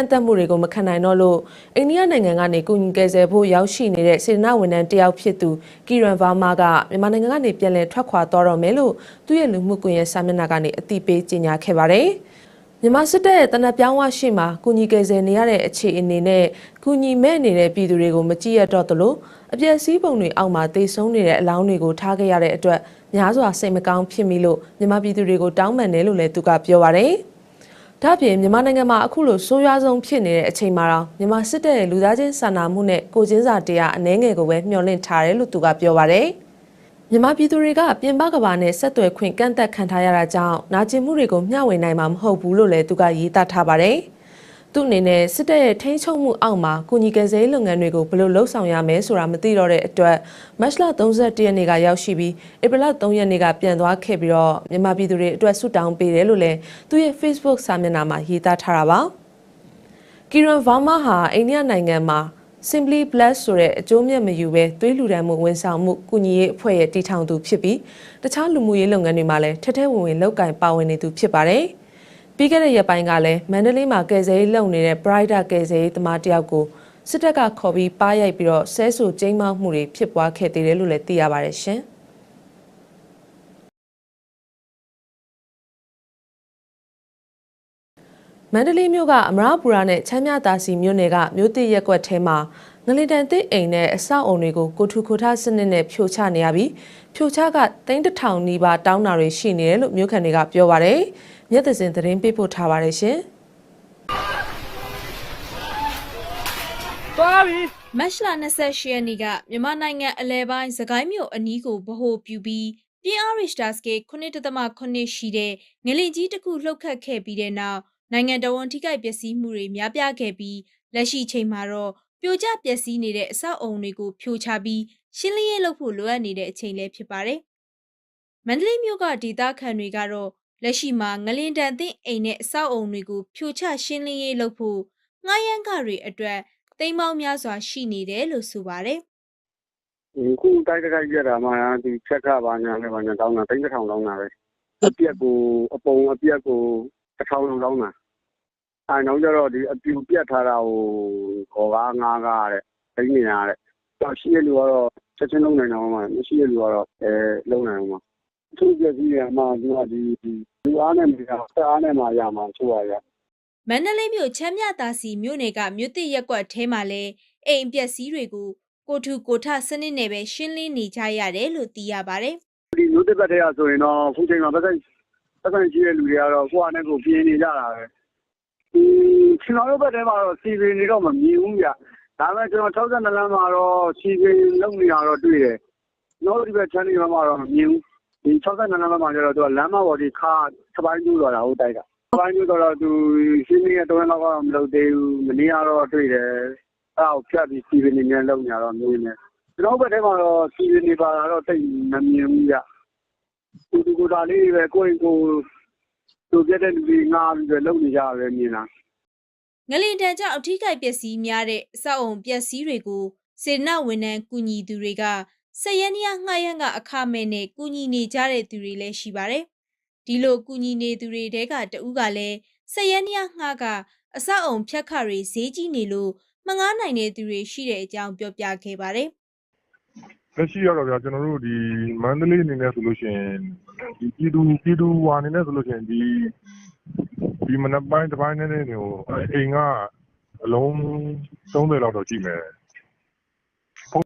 န့်သက်မှုတွေကိုမခံနိုင်တော့လို့အိန္ဒိယနိုင်ငံကနေကုညီကယ်ဆယ်ဖို့ရောက်ရှိနေတဲ့စေတနာဝန်ထမ်းတယောက်ဖြစ်သူကီရန်ဗာမာကမြန်မာနိုင်ငံကနေပြန်လည်ထွက်ခွာသွားတော့မယ်လို့သူ့ရဲ့လူမှုကွန်ရက်စာမျက်နှာကနေအသိပေးကြေညာခဲ့ပါတယ်။မြန်မာစစ်တပ်ရဲ့တနက်ပြောင်းဝရှိမှာကုညီကယ်ဆယ်နေရတဲ့အခြေအနေနဲ့ကုညီမဲ့နေတဲ့ပြည်သူတွေကိုမကြည့်ရတော့သလိုအပြည့်စည်းပုံတွေအောက်မှာတေဆုံးနေတဲ့အလောင်းတွေကိုထားခဲ့ရတဲ့အတွက်များစွာစိတ်မကောင်းဖြစ်မိလို့မြန်မာပြည်သူတွေကိုတောင်းပန်တယ်လို့လည်းသူကပြောပါတယ်။ ဒါ့အပြင်မြန်မာနိုင်ငံမှာအခုလိုဆိုးရွားဆုံးဖြစ်နေတဲ့အချိန်မှာတော့မြန်မာစစ်တပ်ရဲ့လူသားချင်းစာနာမှုနဲ့ကိုချင်းစာတရားအနှဲငယ်ကိုပဲမျှော်လင့်ထားတယ်လို့သူကပြောပါရယ်မြန်မာပြည်သူတွေကပြင်ပကဘာနဲ့ဆက်သွယ်ခွင့်ကန့်သက်ခံထားရတာကြောင့်နာကျင်မှုတွေကိုမျှဝေနိုင်မှာမဟုတ်ဘူးလို့လည်းသူကရေးသားထားပါတယ် သူအနေနဲ့စစ်တပ်ရဲ့ထိန်းချုပ်မှုအောက်မှာကုညီကယ်ဆယ်ရေးလုပ်ငန်းတွေကိုဘယ်လိုလှုပ်ဆောင်ရမလဲဆိုတာမသိတော့တဲ့အတွက်မတ်လ31ရက်နေ့ကရောက်ရှိပြီးဧပြီလ3ရက်နေ့ကပြန်သွားခဲ့ပြီးတော့မြန်မာပြည်သူတွေအတွက်ဆုတောင်းပေးတယ်လို့လည်းသူရဲ့ Facebook စာမျက်နှာမှာရေးသားထားတာပါကီရန်ဗာမာဟာအိန္ဒိယနိုင်ငံမှာ Simply Bless ဆိုတဲ့အကျိုးမြတ်မယူဘဲသွေးလှူဒန်းမှုဝန်ဆောင်မှုကုညီရေးအဖွဲ့ရဲ့တည်ထောင်သူဖြစ်ပြီးတခြားလူမှုရေးလုပ်ငန်းတွေမှာလည်းထက်ထဲဝင်ဝင်လုပ်ကင်ပါဝင်နေသူဖြစ်ပါတယ်။ ပြီးခဲ့တဲ့ရက်ပိုင်းကလည်းမန္တလေးမှာကယ်ဆယ်ရေးလုပ်နေတဲ့ Brighter ကယ်ဆယ်ရေးသမားတယောက်ကိုစစ်တပ်ကခေါ်ပြီးပါရိုက်ပြီးတော့ဆဲဆူကျိမ်းမောက်မှုတွေဖြစ်ပွားခဲ့သေးတယ်လို့လည်းသိရပါတယ်ရှင်။မန္တလေးမြို့ကအမရပူရာနဲ့ချမ်းမြသာစီမြို့နယ်ကမြို့တစ်ရက်ကွက်ထဲမှာငလင်တန်တစ်အိမ်နဲ့အဆောက်အုံတွေကိုကိုထုခိုထားစနစ်နဲ့ဖြိုချနေရပြီးဖြိုချကတိန်းတစ်ထောင်နီးပါးတောင်းတာတွေရှိနေတယ်လို့မြို့ခံတွေကပြောပါရယ် မြက်သစင်သတင်းပေးပို့ထားပါတယ်ရှင်သွားပြီမတ်လ28ရက်နေ့ကမြန်မာနိုင်ငံအလဲပိုင်းစကိုင်းမြို့အနီးကိုဗဟိုပြုပြီးပြင်းအားရစ်တာစကေ9.8ရှိတဲ့ငလင်ကြီးတစ်ခုလှုပ်ခတ်ခဲ့ပြီးတဲ့နောက်နိုင်ငံတော်ဝန်ထိခိုက်ပျက်စီးမှုတွေများပြားခဲ့ပြီးလက်ရှိချိန်မှာတော့ပြိုကျပျက်စီးနေတဲ့အဆောက်အုံတွေကိုဖြိုချပြီးရှင်းလင်းရေးလုပ်ဖို့လိုအပ်နေတဲ့အချိန်လည်းဖြစ်ပါတယ်။မန္တလေးမြို့ကဒေသခံတွေကတော့ လက်ရှိမှာငလင်တန်သင့်အိမ်နဲ့အဆောက်အုံတွေကိုဖြိုချရှင်းလင်းရေးလုပ်ဖို့ငှားရမ်းကတွေအတွက်တိမ်ပေါင်းများစွာရှိနေတယ်လို့ဆိုပါတယ်ခုတိုက်တိုက်ပြတာမှဒီချက်ကဘာညာလဲဘာညာတောင်းတာတိုင်းတစ်ထောင်တောင်းတာပဲအပြက်ကိုအပုံအပြက်ကိုတစ်ထောင်လုံးတောင်းတာအဲနောက်ကျတော့ဒီအပြူပြက်ထားတာကိုခေါ်ကားငားကားတဲ့တိုင်းနေရတဲ့တော့ရှိရလူကတော့ချက်ချင်းလုံးနိုင်တော့မှမရှိရလူကတော့အဲလုံးနိုင်အောင်ပါ သူပြက်ကြီးရမှသူကဒီလူအားနဲ့မရဆက်အားနဲ့မှရမှာချိုးရရ။မန္တလေးမြို့ချမ်းမြသာစီမြို့နယ်ကမြို့တစ်ရက်ကွက်ထဲမှာလည်းအိမ်အပျက်စီးတွေကိုကိုထုကိုထစနစ်နဲ့ပဲရှင်းလင်းနေကြရတယ်လို့သိရပါတယ်ဒီမျိုးတစ်ပတ်တည်းကဆိုရင်တော့ခုချိန်မှာပတ်သက်ပတ်သက်ရှိတဲ့လူတွေကတော့ကိုယ့်အနေကိုပြင်းနေကြတာပဲဒီကျွန်တော်တို့ဘက်ထဲမှာတော့စီဗီနေတော့မမြင်ဘူးဗျဒါပေမဲ့ကျွန်တော်62လမ်းမှာတော့စီဗီလုံနေတာတော့တွေ့တယ်ကျွန်တော်ဒီဘက်ချမ်းနေမှာတော့မမြင်ဘူး ဒီ62လမ်းမှာကျတော့သူကလမ်းမပေါ်ဒီခါစပိုင်းကျိုးသွားတာဟုတ်တိုက်ကစပိုင်းကျိုးတော့သူရှင်းနေတဲ့တော့တော့မလုပ်သေးဘူးမနေ့ကတော့တွေ့တယ်အဲ့ဒါကိုဖြတ်ပြီးစီဗီနေနေလုံနေတော့မြင်နေကျွန်တော်ဘက်ထဲမှာတော့စီဗီနေပါတော့တိတ်မမြင်ဘူးဗျကိုတူကိုတာလေးတွေပဲကိုယ့်ကိုယ်သူပြတဲ့လူတွေငားပြီးပဲလုပ်နေကြရပဲမြင်တာ။ငလင်တန်ကြောင့်အထိကိပျက်စီးများတဲ့အဆောက်အုံပျက်စီးတွေကိုစေတနာဝန်ထမ်းကူညီသူတွေက စက်ရန်နီယာငှားရမ်းကအခမဲ့နဲ့ကူညီနေကြတဲ့သူတွေလည်းရှိပါတယ်။ဒီလိုကူညီနေသူတွေတဲကတဦးကလည်းစက်ရန်နီယာငှားကအဆောက်အုံဖြတ်ခတွေဈေးကြီးနေလို့မငားနိုင်တဲ့သူတွေရှိတဲ့အကြောင်းပြောပြခဲ့ပါတယ်လက်ရှိရတော့ဗျာကျွန်တော်တို့ဒီမန္တလေးအနေနဲ့ဆိုလို့ရှိရင်ဒီပြည်သူပြည်သူဟွာအနေနဲ့ဆိုလို့ရှိရင်ဒီဒီမနက်ပိုင်းတစ်ပိုင်းနဲ့နေဟိုအိမ်ကအလုံး30လောက်တော့ရှိမယ် ဘုံ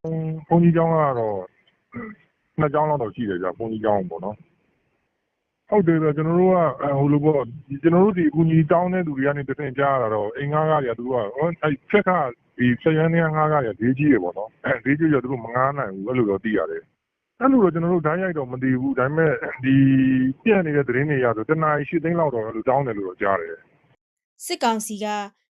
ဘုံကြီးကျောင်းကတော့နှစ်ကျောင်းလောက်တော့ရှိတယ်ဗျာဘုံကြီးကျောင်းပေါ့နော်ဟုတ်တယ်ဗျာကျွန်တော်တို့ကအဲဟိုလိုပေါ့ဒီကျွန်တော်တို့ဒီအကူကြီးတောင်းတဲ့သူတွေကနေတစ်ဆင့်ကြားရတာတော့အိမ်ငါးကားတွေကသူကဟိုအဲချက်ကဒီဆက်ရန်နေငါးကားတွေကဈေးကြီးတယ်ပေါ့နော်အဲဈေးကြီးရသူတို့မငားနိုင်ဘူးအဲ့လိုတော့သိရတယ်အဲ့လိုတော့ကျွန်တော်တို့ဓာတ်ရိုက်တော့မသိဘူးဒါပေမဲ့ဒီပြက်နေတဲ့သတင်းတွေရဆိုတနားရှိသိန်းလောက်တော့အဲ့လိုတောင်းတယ်လို့တော့ကြားတယ်။စစ်ကောင်စီက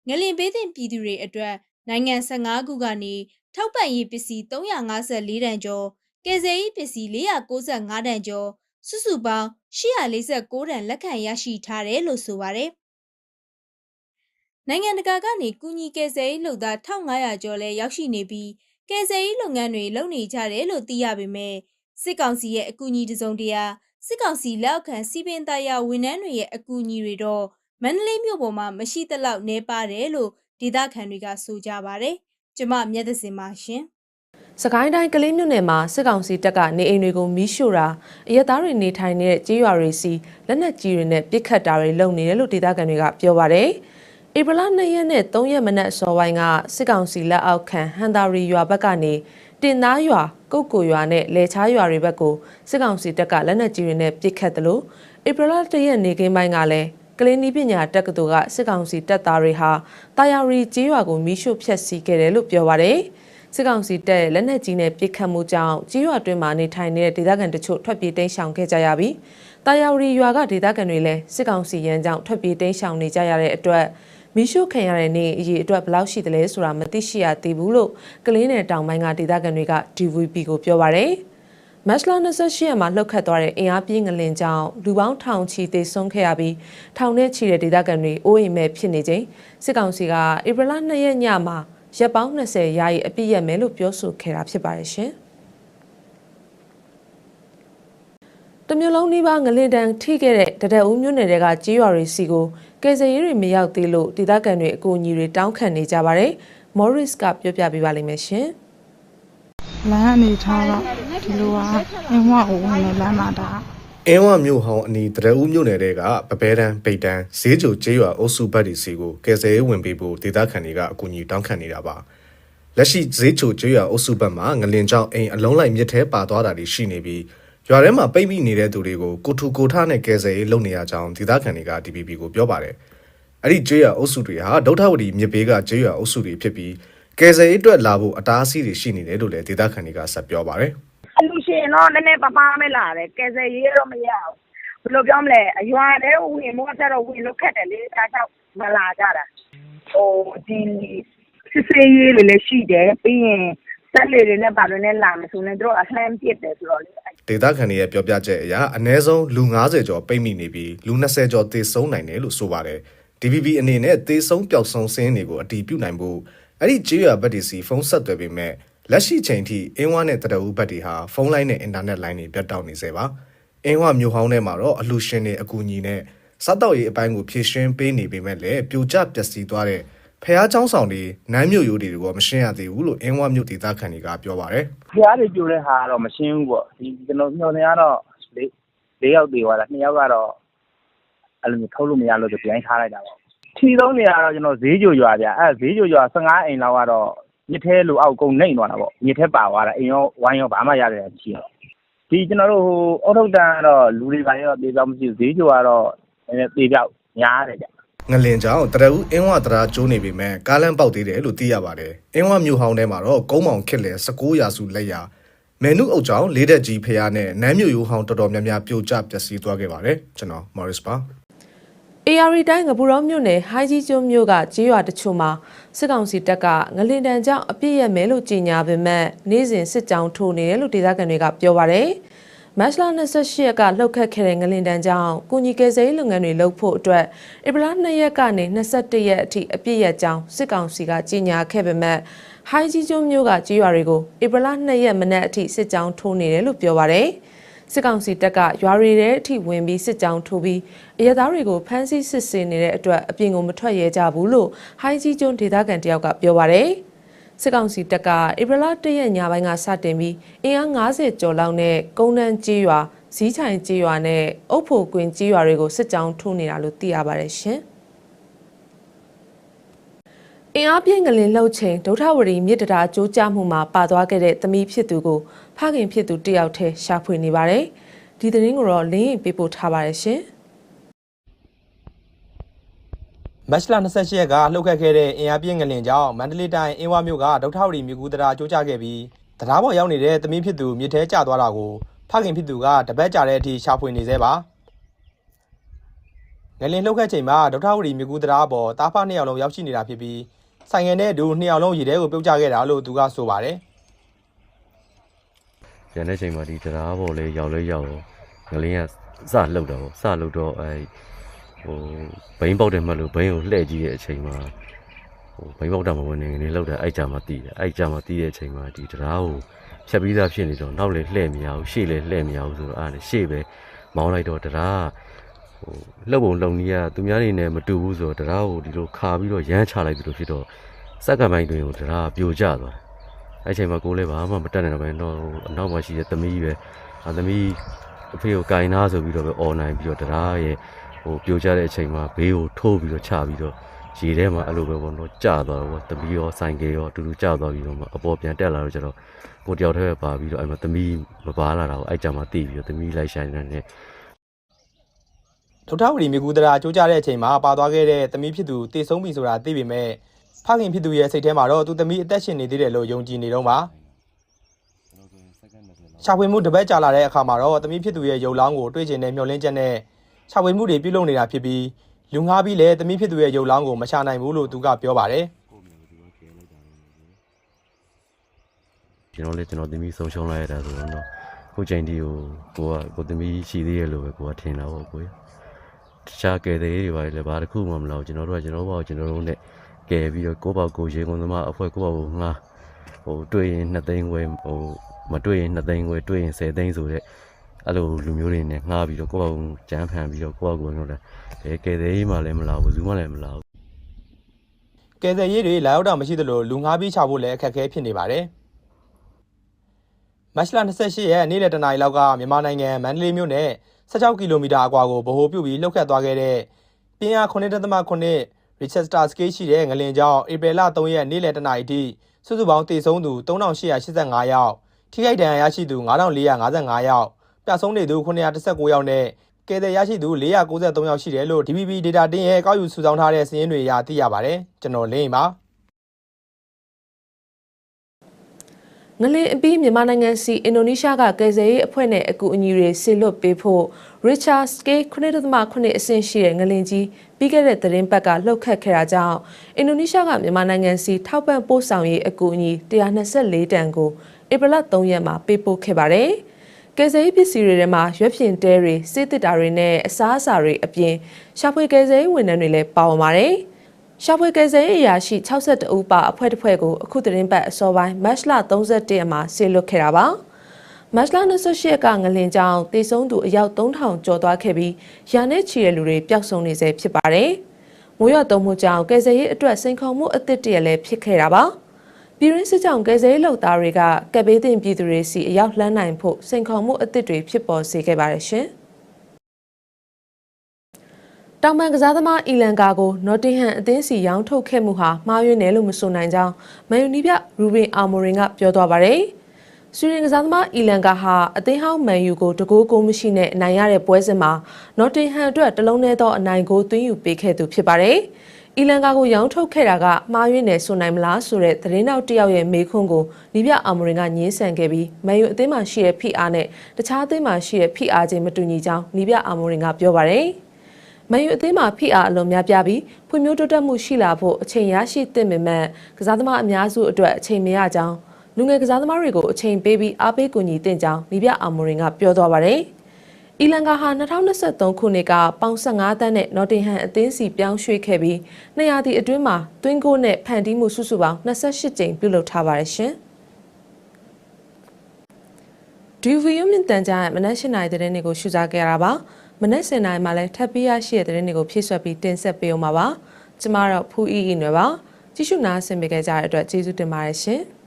ငလင်ပေးတဲ့ပြည်သူတွေအတွက် နိုင်ငံ15ခုကနေထောက်ပံ့ရေးပစ္စည်း354တန်ကျော်ကယ်ဆယ်ရေးပစ္စည်း495တန်ကျော်စုစုပေါင်း849တန်လက်ခံရရှိထားတယ်လို့ဆိုပါတယ်။နိုင်ငံတကာကနေကူညီကယ်ဆယ်ရေးလုပ်သား1500ကျော်လဲရောက်ရှိနေပြီးကယ်ဆယ်ရေးလုပ်ငန်းတွေလုပ်နေကြတယ်လို့သိရပေမဲ့စစ်ကောင်စီရဲ့အကူအညီတစုံတရာစစ်ကောင်စီလက်အောက်ခံစီပင်သားရဝန်ထမ်းတွေရဲ့အကူအညီတွေတော့မန္တလေးမြို့ပေါ်မှာမရှိသလောက်နေပါတယ်လို့ ဒေသခံတွေကဆိုကြပါတယ်။ကျမမျက်သစင်ပါရှင်စကိုင်းတိုင်းကလေးမြို့နယ်မှာစစ်ကောင်စီတပ်ကနေအိမ်တွေကိုမီးရှို့တာအရက်သားတွေနေထိုင်နေတဲ့ကြေးရွာတွေစီလက်နက်ကြီးတွေနဲ့ပစ်ခတ်တာတွေလုပ်နေတယ်လို့ဒေသခံတွေကပြောပါတယ်။ဧပြီလ2ရက်နဲ့3ရက်မနက်အစောပိုင်းကစစ်ကောင်စီလက်အောက်ခံဟန်တာရီရွာဘက်ကနေတင်သားရွာကုတ်ကိုရွာနဲ့လေချားရွာတွေဘက်ကိုစစ်ကောင်စီတပ်ကလက်နက်ကြီးတွေနဲ့ပစ်ခတ်တယ်လို့ဧပြီလ1ရက်နေ့ကင်းပိုင်းကလည်း ကလင်းနီးပညာတက္ကသိုလ်ကစစ်ကောင်စီတပ်သားတွေဟာတာယာရီကျေးရွာကိုမီးရှို့ဖျက်ဆီးခဲ့တယ်လို့ပြောပါတယ်။စစ်ကောင်စီတပ်ရဲ့လက်နက်ကြီးနဲ့ပစ်ခတ်မှုကြောင့်ကျေးရွာတွင်းမှာနေထိုင်နေတဲ့ဒေသခံတချို့ထွက်ပြေးတိမ်းရှောင်ခဲ့ကြရပြီးတာယာရီရွာကဒေသခံတွေလည်းစစ်ကောင်စီရန်ကြောင့်ထွက်ပြေးတိမ်းရှောင်နေကြရတဲ့အတွက်မီးရှို့ခံရတဲ့နေ့အရေးအတွက်ဘယ်လောက်ရှိသလဲဆိုတာမသိရှိရသေးဘူးလို့ကလေးနယ်တောင်ပိုင်းကဒေသခံတွေက DVB ကိုပြောပါတယ်။ မတ်လ28ရက်မှာလှုပ်ခတ်သွားတဲ့အင်အားပြင်းငလင်ကြောင့်လူပေါင်းထောင်ချီသေဆုံးခဲ့ရပြီးထောင်နဲ့ချီတဲ့ဒေသခံတွေအိုးအိမ်မဲ့ဖြစ်နေချိန်စစ်ကောင်စီကဧပြီလ2ရက်ညမှာရက်ပေါင်း20ရာရီအပြည့်ရက်မယ်လို့ပြောဆိုခဲ့တာဖြစ်ပါတယ်ရှင်။တမျိုးလုံးနှီးပါငလင်တန်ထိခဲ့တဲ့တဒက်ဦးမြို့နယ်တွေကကြေးရွာတွေစီကိုကယ်ဆယ်ရေးတွေမရောက်သေးလို့ဒေသခံတွေအကူအညီတွေတောင်းခံနေကြပါတယ်။ Morris ကပြောပြပေးပါလိမ့်မယ်ရှင်။ လမ်းအနေထားတော့ဒီလိုပါအင်းဝကိုဝင်နေလမ်းမှာဒါအင်းဝမြို့ဟောင်းအနီးတရဦးမြို့နယ်တဲကပပဲတန်းပိတ်တန်းဈေးချိုကျေးရွာအုပ်စုဘက်ဒီစီကိုကယ်ဆယ်ရေးဝင်ပေးဖို့ဒေသခံတွေကအကူအညီတောင်းခံနေတာပါလက်ရှိဈေးချိုကျေးရွာအုပ်စုဘက်မှာငလင်ကြောင့်အိမ်အလုံးလိုက်မြစ်ထဲပါသွားတာတွေရှိနေပြီးရွာထဲမှာပိတ်မိနေတဲ့သူတွေကိုကိုထူကိုထနဲ့ကယ်ဆယ်ရေးလုပ်နေရကြောင်းဒေသခံတွေက DPP ကိုပြောပါတယ်အဲ့ဒီကျေးရွာအုပ်စုတွေဟာဒုထဝတီမြစ်ဘေးကကျေးရွာအုပ်စုတွေဖြစ်ပြီး ကယ်ဆယ်ရေးအတွက်လာဖို့အတားအဆီးတွေရှိနေတယ်လို့လည်းဒေသခံတွေကဆက်ပြောပါတယ်အလူရှင်တော့နည်းနည်းပပမဲလာတယ်ကယ်ဆယ်ရေးတော့မရဘူးဘယ်လိုပြောမလဲအရွာတဲဝင်မို့ဆက်တော့ဝင်လို့ခက်တယ်လေဒါကြောင့်မလာကြတာဟိုဒီစစ်စေးရေးတွေလည်းရှိတယ်ပြီးရင်ဆက်လေတွေနဲ့ပါတွေနဲ့လာမဆိုနဲ့တို့အလှမ်းပြစ်တယ်ဆိုတော့လေဒေသခံတွေရဲ့ပြောပြချက်အရအ ਨੇ ဆုံးလူ90ကျော်ပိတ်မိနေပြီးလူ20ကျော်သေဆုံးနိုင်တယ်လို့ဆိုပါတယ်။ DVB အနေနဲ့သေဆုံးပျောက်ဆုံးစင်းတွေကိုအတည်ပြုနိုင်ဖို့ အဲ့ဒီကြေးရွာဘက်ဒီစီဖုန်းဆက်သွယ်ပေမဲ့လက်ရှိချိန်ထိအင်းဝနဲ့တရဦးဘက်ဒီဟာဖုန်းလိုင်းနဲ့အင်တာနက်လိုင်းတွေပြတ်တောက်နေစေပါ။အင်းဝမြို့ဟောင်းထဲမှာတော့အလှူရှင်တွေအကူအညီနဲ့စားတောက်ရေးအပိုင်းကိုဖြည့်ရှင်းပေးနေပေမဲ့လည်းပြိုကျပျက်စီးသွားတဲ့ဖះเจ้าဆောင်တွေနမ်းမြို့ရိုးတွေကိုမရှင်းရသေးဘူးလို့အင်းဝမြို့ဒေသခံတွေကပြောပါတယ်။ ဖျားတွေပြိုတဲ့ဟာကတော့မရှင်းဘူးပေါ့ဒီကျွန်တော်ညွှန်နေရတော့လေးလေးယောက်သေးသွားတာနှစ်ယောက်ကတော့အဲ့လိုမျိုးထုတ်လို့မရလို့ဆိုပြန်ထားလိုက်တာပေါ့ ထီဆုံးနေရတော့ကျွန်တော်ဈေးကြိုရွာဗျအဲ့ဈေးကြိုရွာ15အိမ်လောက်ကတော့မြစ်ထဲလိုအောက်ကုန်နှိမ့်သွားတာပေါ့မြစ်ထဲပါသွားတာအိမ်ရောဝိုင်းရောဘာမှရတယ်မရှိတော့ဒီကျွန်တော်တို့ဟိုအောက်ထုတ်တန်ကတော့လူတွေပါရောပြေပြောင်းမရှိဘူးဈေးကြိုကတော့နည်းနည်းပြေပြောက်များတယ်ဗျငလင်ကြောင့်တရဦးအင်းဝတရာကျိုးနေပေမဲ့ကားလမ်းပေါက်သေးတယ်လို့သိရပါတယ်။အင်းဝမြို့ဟောင်းထဲမှာတော့ကုန်းမောင်ခစ်လေ16ရာစုလက်ရာမဲနုအုပ်ကြောင့်လေးတက်ကြီးဖျားနဲ့နမ်းမြို့ရိုးဟောင်းတော်တော်များများပြိုကျပျက်စီးသွားခဲ့ပါတယ်။ကျွန်တော် Morris ပါ AR တိုင်းငပူရောမြို့နယ်ဟိုင်းကြီးကျွန်းမြို့ကကြေးရွာတချို့မှာစစ်ကောင်စီတပ်ကငလင်တန်ကြောင့်အပြစ်ရမယ်လို့ကြေညာပေမဲ့နေ့စဉ်စစ်ကြောင်းထိုးနေတယ်လို့ဒေသခံတွေကပြောပါတယ်။မတ်လ28ရက်ကလှုပ်ခတ်ခဲ့တဲ့ငလင်တန်ကြောင့်ကုညီကယ်ဆယ်ရေးလုပ်ငန်းတွေလုပ်ဖို့အတွက်ဧပြီလ2ရက်ကနေ21ရက်အထိအပြည့်ရက်ကြောင်းစစ်ကောင်စီကကြေညာခဲ့ပေမဲ့ဟိုင်းကြီးကျွန်းမြို့ကကြေးရွာတွေကိုဧပြီလ2ရက်မနက်အထိစစ်ကြောင်းထိုးနေတယ်လို့ပြောပါတယ်။ စစ်ကောင်စီတပ်ကရွာတွေထဲအထိဝင်ပြီးစစ်ကြောင်းထိုးပြီးအရသားတွေကိုဖမ်းဆီးစစ်ဆေးနေတဲ့အတွက်အပြင်ကိုမထွက်ရဲကြဘူးလို့ဟိုင်းကြီးကျွန်းဒေသခံတယောက်ကပြောပါတယ်။စစ်ကောင်စီတပ်ကဧပြီလ၁ရက်ညပိုင်းကစတင်ပြီးအင်အား90ကျော်လောက်နဲ့ကုန်းတန်းကြီးရွာဇီးချိုင်ကြီးရွာနဲ့အုတ်ဖို့ကွင်းကြီးရွာတွေကိုစစ်ကြောင်းထိုးနေတာလို့သိရပါတယ်ရှင်။ အင်အားပြင်းကလေးလှုပ်ချိန်ဒုထဝရီမြစ်တရာကျိုးကျမှုမှာပါသွားခဲ့တဲ့သမီးဖြစ်သူကိုဖခင်ဖြစ်သူတယောက်တည်းရှာဖွေနေပါတယ်။ဒီသတင်းကိုတော့လင်းရင်ပေးပို့ထားပါတယ်ရှင်။မတ်လ28ရက်ကလှုပ်ခတ်ခဲ့တဲ့အင်အားပြင်းငလင်ကြောင့်မန္တလေးတိုင်းအင်းဝမြို့ကဒုထဝတီမြို့ကူးတရားကျိုးကျခဲ့ပြီးတရားပေါ်ရောက်နေတဲ့သမီးဖြစ်သူမြစ်ထဲကျသွားတာကိုဖခင်ဖြစ်သူကတပတ်ကြာတဲ့အထိရှာဖွေနေသေးပါငလင်လှုပ်ခတ်ချိန်မှာဒုထဝတီမြို့ကူးတရားပေါ်တားဖနှစ်ယောက်လုံးရောက်ရှိနေတာဖြစ်ပြီး ဆိုင်ငယ်နဲ့အတူနှစ်ယောက်လုံးရေထဲကိုပြုတ်ကျခဲ့တာလို့သူကဆိုပါတယ်ကျန်တဲ့ချိန်မှာဒီတရားပေါ်လဲရောက်လဲရောက်တော့ငလင်းကစလှုပ်တော့စလှုပ်တော့အဲဟိုဘိန်းပေါက်တယ်မှတ်လို့ဘိန်းကိုလှည့်ကြည့်တဲ့အချိန်မှာဟိုဘိန်းပေါက်တာမဝင်နေနေလှုပ်တယ်အဲ့ကြမှာတီးတယ်အဲ့ကြမှာတီးတဲ့အချိန်မှာဒီတရားကိုဖြတ်ပြီးသားဖြစ်နေတော့နောက်လေလှည့်မရဘူးရှေ့လေလှည့်မရဘူးဆိုတော့အဲ့ဒါရှေ့ပဲမောင်းလိုက်တော့တရားဟ ဟိုလှုပ်ပုံလုံနီးကသူများနေနဲ့မတူဘူးဆိုတော့တရားကိုဒီလိုခါပြီးတော့ရမ်းချလိုက်သလိုဖြစ်တော့စက်ကပိုင်းတွင်ကိုတရားပြိုကျသွားတယ်အဲ့ချိန်မှာကိုယ်လည်းဘာမှမတက်နိုင်တော့ဘဲတော့အနောက်မှာရှိတဲ့သမီးပဲအဲသမီးအဖေကိုကင်နာဆိုပြီးတော့ပဲអော်နိုင်ပြီးတော့တရားရဲ့ဟိုပြိုကျတဲ့အချိန်မှာဘေးကိုထိုးပြီးတော့ချပြီးတော့ရေထဲမှာအဲ့လိုပဲပေါ့နော်ကျသွားတော့သမီးရောဆိုင်ကယ်ရောအတူတူကျသွားပြီးတော့မှအပေါ်ပြန်တက်လာတော့ကျတော့ကိုတယောက်တည်းပဲပါပြီးတော့အဲ့မှာသမီးမပါလာတာကိုအဲ့ကြမှာတိပြီးတော့သမီးလိုက်ဆိုင်နေတဲ့ ဒုထဝရီမြေကူတရာကြိုးကြတဲ့အချိန်မှာပါသွားခဲ့တဲ့သမီးဖြစ်သူတေဆုံးပြီဆိုတာသိပေမဲ့ဖခင်ဖြစ်သူရဲ့စိတ်ထဲမှာတော့သူသမီးအသက်ရှင်နေသေးတယ်လို့ယုံကြည်နေတော့ပါရှာဖွေမှုတပတ်ကြာလာတဲ့အခါမှာတော့သမီးဖြစ်သူရဲ့ရုပ်လောင်းကိုတွေ့ကျင်တဲ့မျှော်လင့်ချက်နဲ့ရှာဖွေမှုတွေပြုလုပ်နေတာဖြစ်ပြီးလူငှားပြီးလည်းသမီးဖြစ်သူရဲ့ရုပ်လောင်းကိုမရှာနိုင်ဘူးလို့သူကပြောပါတယ်ကျွန်တော်လည်းကျွန်တော်သမီးဆုံးရှုံးလိုက်ရတာဆိုတော့ခုချိန်ဒီကိုကိုကကိုသမီးရှိသေးရဲ့လို့ပဲကိုကထင်တာပေါ့ကိုရ တခြားကယ်တဲ့တွေပါလေဘာတစ်ခုမှမလောက်ကျွန်တော်တို့ကကျွန်တော်ဘောကျွန်တော်တို့နဲ့ကယ်ပြီးတော့ကိုပေါ့ကိုရေကုန်သမားအဖွဲ့ကိုပေါ့ကိုငါဟိုတွေ့ရင်2သိန်းခွဲဟိုမတွေ့ရင်2သိန်းခွဲတွေ့ရင်10သိန်းဆိုတဲ့အဲ့လိုလူမျိုးတွေနဲ့ငှားပြီးတော့ကိုပေါ့ကိုကြမ်းဖန်ပြီးတော့ကိုပေါ့ကိုတို့လည်းဘယ်ကယ်တဲ့မှလည်းမလောက်ဘူးမှလည်းမလောက်ကယ်ဆယ်ရေးတွေလာရောက်တာမရှိသလိုလူငှားပြီးချဖို့လည်းအခက်အခဲဖြစ်နေပါတယ်။မတ်လ28ရက်နေ့လယ်တနာရီလောက်ကမြန်မာနိုင်ငံမန္တလေးမြို့နယ် 16ကီလိုမီတာအကွာကိုဗဟိုပြုပြီးလှုပ်ခတ်သွားခဲ့တဲ့ပြင်းအား9.9 Richester scale ရှိတဲ့ငလင်ကြောင့်ဧပြီလ3ရက်နေ့လယ်တနာရီထိစုစုပေါင်းတည်ဆုံးသူ3885ယောက်ထိခိုက်ဒဏ်ရာရရှိသူ9455ယောက်ပျောက်ဆုံးနေသူ919ယောက်နဲ့ကယ်ဆယ်ရရှိသူ493ယောက်ရှိတယ်လို့ DPP data တင်းရဲ့ကောက်ယူစုဆောင်းထားတဲ့စာရင်းတွေအရသိရပါတယ်ကျွန်တော်လင်းပါ ငလင်အပြီးမြန်မာနိုင်ငံစီအင်ဒိုနီးရှားကကယ်ဆယ်ရေးအဖွဲ့နဲ့အကူအညီတွေဆေလွတ်ပေးဖို့ Richard Scale 9.9အဆင့်ရှိတဲ့ငလင်ကြီးပြီးခဲ့တဲ့သတင်းပတ်ကလှုပ်ခတ်ခဲ့တာကြောင့်အင်ဒိုနီးရှားကမြန်မာနိုင်ငံစီထောက်ပံ့ပို့ဆောင်ရေးအကူအညီ124တန်ကိုဧပြီလ3ရက်မှာပေးပို့ခဲ့ပါတယ်။ကယ်ဆယ်ရေးပစ္စည်းတွေထဲမှာရွက်ဖြင့်တဲတွေစေးတစ်တာတွေနဲ့အစားအစာတွေအပြင်ရှာဖွေကယ်ဆယ်ရေးဝန်ထမ်းတွေလည်းပါဝင်ပါတယ်။ ရှာဖွေကယ်ဆယ်ရေးအရာရှိ62ဦးပါအဖွဲ့တစ်ဖွဲ့ကိုအခုသတင်းပတ်အစောပိုင်းမတ်လ31ရက်မှာဆေလွတ်ခဲ့တာပါ။မတ်လ28ကငလင်ကြောင်တေဆုံးသူအယောက်3000ကျော်သွားခဲ့ပြီးရာနဲ့ချီတဲ့လူတွေပျောက်ဆုံးနေဆဲဖြစ်ပါတယ်။မိုးရွာသွန်းမှုကြောင့်ကယ်ဆယ်ရေးအတွက်စိန်ခေါ်မှုအသစ်တရလည်းဖြစ်ခဲ့တာပါ။ပြည်ရင်းစစ်ကြောင်ကယ်ဆယ်ရေးလုပ်သားတွေကကပ်ဘေးတင်ပြည်သူတွေစီအရောက်လှမ်းနိုင်ဖို့စိန်ခေါ်မှုအသစ်တွေဖြစ်ပေါ်စေခဲ့ပါတယ်ရှင်။ တောင်ပန်ကစားသမားအီလန်ကာကိုနော်တင်ဟန်အသင်းစီရောင်းထုတ်ခဲ့မှုဟာမှားယွင်းတယ်လို့မဆိုနိုင်ကြောင်းမန်ယူနီးပြရူဘင်အာမိုရင်ကပြောသွားပါတယ်။ဆွေရင်ကစားသမားအီလန်ကာဟာအသင်းဟောင်းမန်ယူကိုတကိုးကိုမရှိနဲ့အနိုင်ရတဲ့ပွဲစဉ်မှာနော်တင်ဟန်အတွက်တလုံးထဲသောအနိုင်ကိုသွင်းယူပေးခဲ့သူဖြစ်ပါတယ်။အီလန်ကာကိုရောင်းထုတ်ခဲ့တာကမှားယွင်းတယ်ဆိုနိုင်မလားဆိုတဲ့သတင်းနောက်တစ်ယောက်ရဲ့မေးခွန်းကိုနီးပြအာမိုရင်ကညှင်းဆန်ခဲ့ပြီးမန်ယူအသင်းမှာရှိတဲ့ဖိအားနဲ့တခြားအသင်းမှာရှိတဲ့ဖိအားချင်းမတူညီကြောင်းနီးပြအာမိုရင်ကပြောပါတယ်။ မန်ယူအသင်းမှာဖိအားအလွန်များပြားပြီးဖွံ့ဖြိုးတိုးတက်မှုရှိလာဖို့အချိန်ရရှိသင့်ပေမဲ့ကစားသမားအများစုအတွက်အချိန်မရကြောင်းလူငယ်ကစားသမားတွေကိုအချိန်ပေးပြီးအားပေးကူညီသင့်ကြောင်းမိပြအာမိုရင်ကပြောသွားပါတယ်။အီလန်ကာဟာ2023ခုနှစ်ကပေါင်15တန်းနဲ့နော်တင်ဟန်အသင်းစီပြောင်းရွှေ့ခဲ့ပြီး200တီအတွင်းမှာတွင်းကိုနဲ့ဖန်တီးမှုစုစုပေါင်း28ကြိမ်ပြုလုပ်ထားပါတယ်ရှင်။ဒီဗီယိုမြင့်တန်ကြားရဲ့မနက်၈နာရီသတင်းတွေကိုရှုစားခဲ့ရတာပါ။ မနက်7နာရီမှလည်းထပ်ပြီးရရှိတဲ့သတင်းတွေကိုဖြည့်ဆွက်ပြီးတင်ဆက်ပေးအောင်ပါပါ။ကျမတော့ဖူးအီအီနွယ်ပါ။ကြည့်ရှုနားဆင်ပေးကြတဲ့အတွက်ကျေးဇူးတင်ပါတယ်ရှင်။